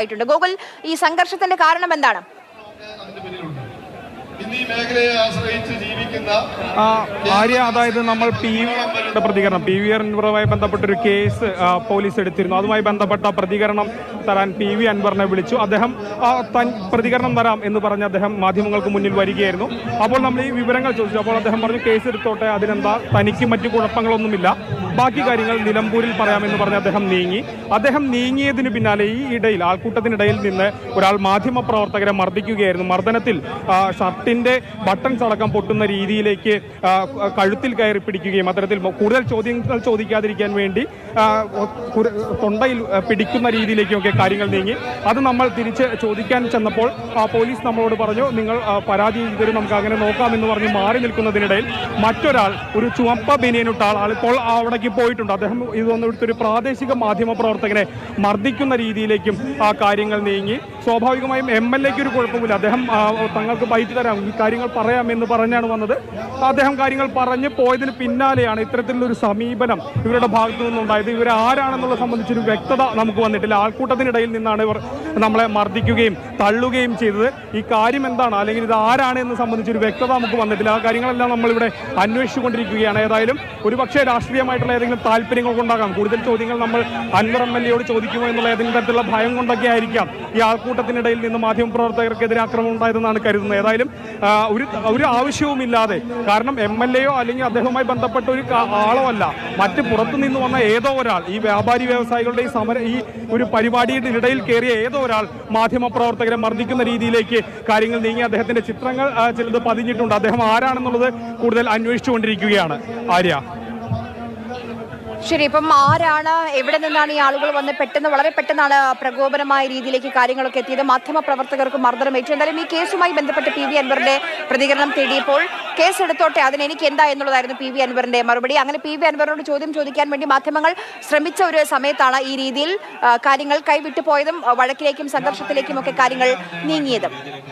ആയിട്ടുണ്ട്. ഗോകുൽ ഈ സംഘർഷത്തിന്റെ കാരണം എന്താണ്? മേഖലയെ ആര്യ അതായത് നമ്മൾ പി വിയുടെ പ്രതികരണം. പി വി അൻവറുമായി ബന്ധപ്പെട്ടൊരു കേസ് പോലീസ് എടുത്തിരുന്നു. അതുമായി ബന്ധപ്പെട്ട പ്രതികരണം തരാൻ പി വി അൻവറിനെ വിളിച്ചു. അദ്ദേഹം തൻ പ്രതികരണം തരാം എന്ന് പറഞ്ഞ് അദ്ദേഹം മാധ്യമങ്ങൾക്ക് മുന്നിൽ വരികയായിരുന്നു. അപ്പോൾ നമ്മൾ ഈ വിവരങ്ങൾ ചോദിച്ചു. അപ്പോൾ അദ്ദേഹം പറഞ്ഞു കേസ് എടുത്തോട്ടെ അതിനെന്താ? തനിക്ക് മറ്റു കുഴപ്പങ്ങളൊന്നുമില്ല. ബാക്കി കാര്യങ്ങൾ നിലമ്പൂരിൽ പറയാമെന്ന് പറഞ്ഞ് അദ്ദേഹം നീങ്ങി. അദ്ദേഹം നീങ്ങിയതിന് പിന്നാലെ ഈ ഇടയിൽ ആൾക്കൂട്ടത്തിനിടയിൽ നിന്ന് ഒരാൾ മാധ്യമ പ്രവർത്തകരെ മർദ്ദിക്കുകയായിരുന്നു. മർദ്ദനത്തിൽ ഷർട്ടിന്റെ ബട്ടൺസ് അടക്കം പൊട്ടുന്ന രീതിയിലേക്ക് കഴുത്തിൽ കയറി പിടിക്കുകയും അത്തരത്തിൽ കൂടുതൽ ചോദ്യങ്ങൾ ചോദിക്കാതിരിക്കാൻ വേണ്ടി തൊണ്ടയിൽ പിടിക്കുന്ന രീതിയിലേക്കൊക്കെ കാര്യങ്ങൾ നീങ്ങി. അത് നമ്മൾ തിരിച്ച് ചോദിക്കാൻ ചെന്നപ്പോൾ പോലീസ് നമ്മളോട് പറഞ്ഞു നിങ്ങൾ പരാതി തരും നമുക്ക് അങ്ങനെ നോക്കാമെന്ന് പറഞ്ഞ് മാറി നിൽക്കുന്നതിനിടയിൽ മറ്റൊരാൾ ഒരു ചുവപ്പ ബനിയനിട്ട ആൾ ഇപ്പോൾ അവിടേക്ക് പോയിട്ടുണ്ട്. അദ്ദേഹം ഇതൊന്നും ഇവിടുത്തെ പ്രാദേശിക മാധ്യമ പ്രവർത്തകനെ മർദ്ദിക്കുന്ന രീതിയിലേക്കും ആ കാര്യങ്ങൾ നീങ്ങി. സ്വാഭാവികമായും എം എൽ എക്ക് ഒരു കുഴപ്പമില്ല. അദ്ദേഹം തങ്ങൾക്ക് ബൈറ്റ് തരാം. ഈ കാര്യങ്ങൾ പറയാം എന്ന് പറഞ്ഞാണ് വന്നത്. അദ്ദേഹം കാര്യങ്ങൾ പറഞ്ഞ് പോയതിന് പിന്നാലെയാണ് ഇത്തരത്തിലുള്ളൊരു സമീപനം ഇവരുടെ ഭാഗത്തു നിന്നുണ്ടായത്. ഇവർ ആരാണെന്നുള്ള സംബന്ധിച്ചൊരു വ്യക്തത നമുക്ക് വന്നിട്ടില്ല. ആൾക്കൂട്ടത്തിനിടയിൽ നിന്നാണ് ഇവർ നമ്മളെ മർദ്ദിക്കുകയും തള്ളുകയും ചെയ്തത്. ഈ കാര്യം എന്താണ്? അല്ലെങ്കിൽ ഇത് ആരാണ് എന്ന് സംബന്ധിച്ചൊരു വ്യക്തത നമുക്ക് വന്നിട്ടില്ല. ആ കാര്യങ്ങളെല്ലാം നമ്മളിവിടെ അന്വേഷിച്ചുകൊണ്ടിരിക്കുകയാണ്. ഏതായാലും ഒരുപക്ഷെ രാഷ്ട്രീയമായിട്ടുള്ള ഏതെങ്കിലും താല്പര്യങ്ങൾ കൊണ്ടാകാം. കൂടുതൽ ചോദ്യങ്ങൾ നമ്മൾ അൻവർ എം എൽ എയോട് ചോദിക്കുമോ എന്നുള്ള ഏതെങ്കിലും തരത്തിലുള്ള ഭയം കൊണ്ടൊക്കെ ആയിരിക്കാം ഈ ആൾക്കൂട്ടത്തിനിടയിൽ നിന്ന് മാധ്യമപ്രവർത്തകർക്കെതിരെ ആക്രമണം ഉണ്ടായതെന്നാണ് കരുതുന്നത്. ഏതായാലും ഒരു ഒരു ആവശ്യവുമില്ലാതെ കാരണം എം എൽ എയോ അല്ലെങ്കിൽ അദ്ദേഹവുമായി ബന്ധപ്പെട്ട ഒരു ആളോ അല്ല മറ്റ് പുറത്തു നിന്ന് വന്ന ഏതോ ഒരാൾ ഈ വ്യാപാരി വ്യവസായികളുടെ ഈ സമര ഈ ഒരു പരിപാടിയുടെ ഇടയിൽ കയറിയ ഏതോ ഒരാൾ മാധ്യമപ്രവർത്തകരെ മർദ്ദിക്കുന്ന രീതിയിലേക്ക് കാര്യങ്ങൾ നീങ്ങി. അദ്ദേഹത്തിന്റെ ചിത്രങ്ങൾ ചിലത് പതിഞ്ഞിട്ടുണ്ട്. അദ്ദേഹം ആരാണെന്നുള്ളത് കൂടുതൽ അന്വേഷിച്ചുകൊണ്ടിരിക്കുകയാണ്. ആര്യ? ശരി ഇപ്പം ആരാണ് എവിടെ നിന്നാണ് ഈ ആളുകൾ വന്ന് പെട്ടെന്ന് വളരെ പെട്ടെന്നാണ് പ്രകോപനമായ രീതിയിലേക്ക് കാര്യങ്ങളൊക്കെ എത്തിയത്? മാധ്യമ പ്രവർത്തകർക്ക് മർദ്ദനമേറ്റു എന്തായാലും ഈ കേസുമായി ബന്ധപ്പെട്ട് പി വി അൻവറിന്റെ പ്രതികരണം തേടിയപ്പോൾ കേസ് എടുത്തോട്ടെ അതിന് എനിക്ക് എന്താ എന്നുള്ളതായിരുന്നു പി വി അൻവറിന്റെ മറുപടി. അങ്ങനെ പി വി അൻവറിനോട് ചോദ്യം ചോദിക്കാൻ വേണ്ടി മാധ്യമങ്ങൾ ശ്രമിച്ച ഒരു സമയത്താണ് ഈ രീതിയിൽ കാര്യങ്ങൾ കൈവിട്ടു പോയതും വഴക്കിലേക്കും സംഘർഷത്തിലേക്കും ഒക്കെ കാര്യങ്ങൾ നീങ്ങിയതും.